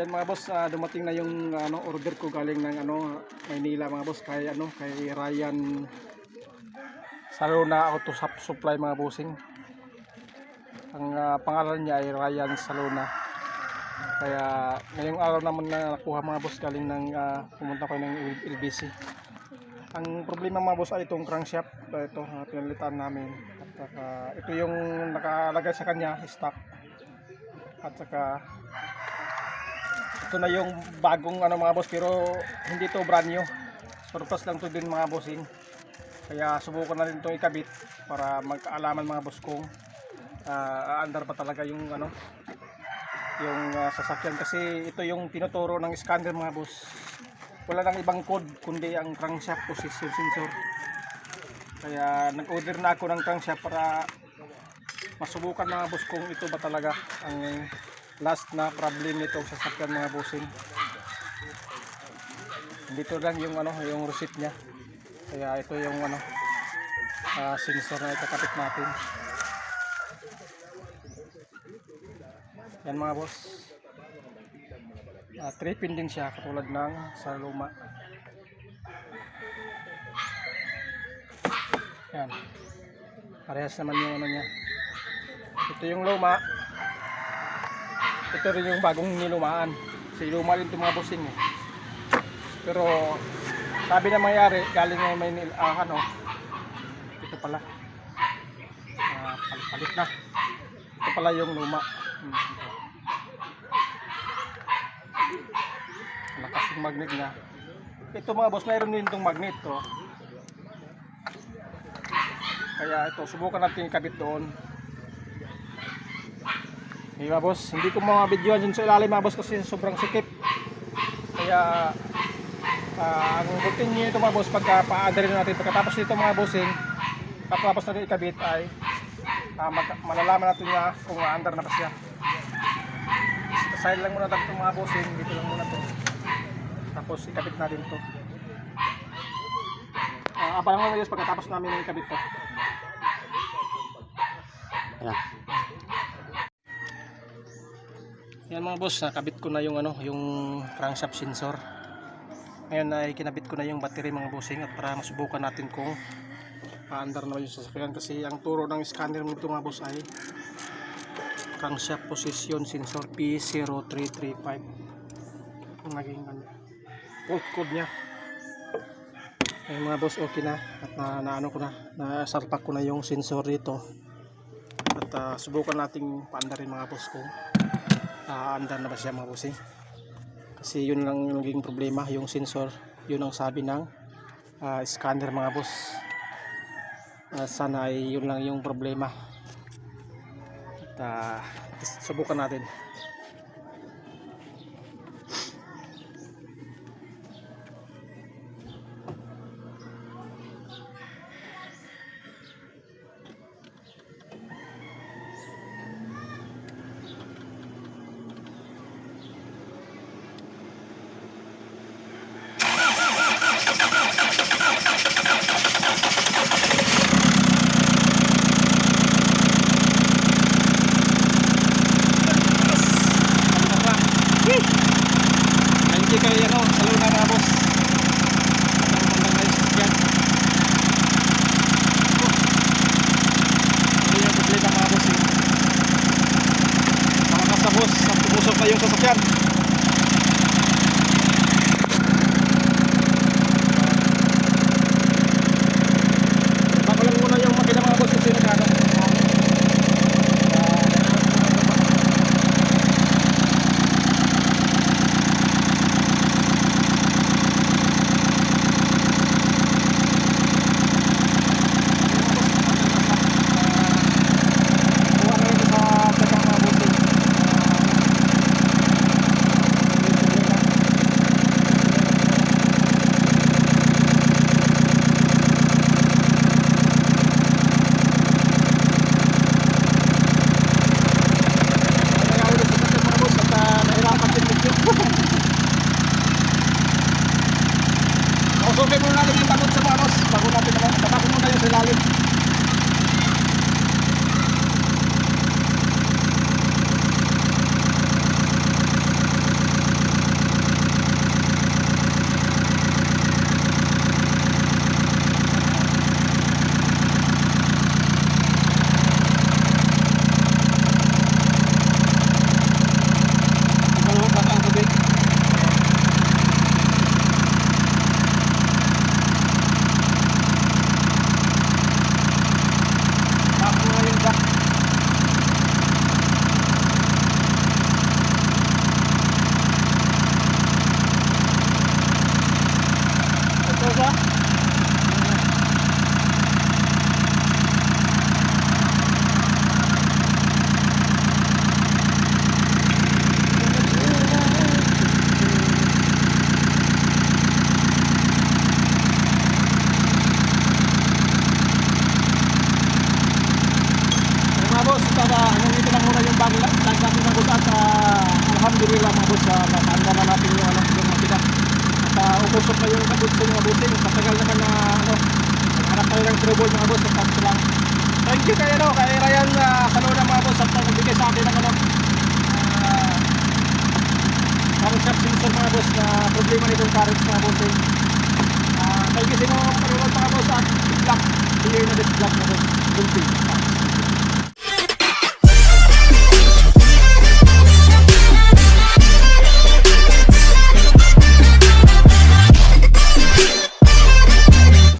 Yan mga boss, ah, dumating na yung ano order ko galing ng ano Maynila mga boss kay ano kay Ryan Salona Auto Sup- Supply mga bossing. Ang ah, pangalan niya ay Ryan Salona. Kaya ngayong araw naman na nakuha mga boss galing ng ah, pumunta ko ng LBC. Ang problema mga boss ay itong crankshaft. Ito, uh, pinalitan namin. At saka, ito yung nakalagay sa kanya, stock. At saka ito na yung bagong ano mga boss pero hindi to brand new. Surplus lang to din mga bossing. Kaya subukan na rin itong ikabit para magkaalaman mga boss kung uh, aandar pa talaga yung ano yung ah, sasakyan kasi ito yung tinuturo ng scanner mga boss. Wala nang ibang code kundi ang crankshaft position sensor. Kaya nag-order na ako ng crankshaft para masubukan mga boss kung ito ba talaga ang last na problem nitong sasakyan mga bossing. Dito lang yung ano, yung receipt niya. Kaya ito yung ano ah, sensor na ikakapit natin. Yan mga boss. Uh, three pin din siya katulad ng sa luma. Yan. Parehas naman yung ano niya. Ito yung luma. Ito rin yung bagong nilumaan. Kasi luma rin itong mga busing eh. Pero sabi na mangyari, galing na may nil, ah, ano, ito pala. Ah, palit, na. Ito pala yung luma. Hmm, ito. Malakas yung magnet niya. Ito mga boss, mayroon din itong magnet to. Kaya ito, subukan natin ikabit doon. Okay mga boss, hindi ko mga videoan dun sa ilalim mga boss kasi sobrang sikip. Kaya ah, ang nyo ito mga boss pagka pa-adrin natin pagkatapos nito mga bossing tapos natin ikabit ay ah, mag- malalaman natin niya kung under na ba siya. Side lang muna itong mga bossing, dito lang muna to. Tapos ikabit natin to. Ah, abangan mo guys pagkatapos namin ikabit to. Ayan. Yan mga boss, nakabit ko na yung ano, yung crankshaft sensor. Ngayon ay kinabit ko na yung battery mga bossing at para masubukan natin kung paandar na ba yung sasakyan kasi ang turo ng scanner nito mga boss ay crankshaft position sensor P0335 ang naging ano, fault code niya. Ayun mga boss, okay na at na, na ano ko na, nasalpak ko na yung sensor dito at ah, subukan nating paandarin mga boss kung aandar na ba siya mga bossing? Kasi yun lang yung naging problema yung sensor. Yun ang sabi ng ah, scanner mga boss. Ah, sana ay yun lang yung problema. At ah, subukan natin Captain. Alhamdulillah mga boss, uh, nakaanda na natin yung ano, yung makina. At uh, umusok na yung kabutso mga bossing. Patagal naman na ano, naghanap tayo ng trouble mga boss. At lang. Thank you kay, ano, kay Ryan uh, Salona mga boss at nagbigay sa atin ng ano, uh, ang shop sensor mga boss na problema nitong current mga bossing. Uh, thank you sa mga panonood mga boss at vlog. See you in the next vlog mga boss.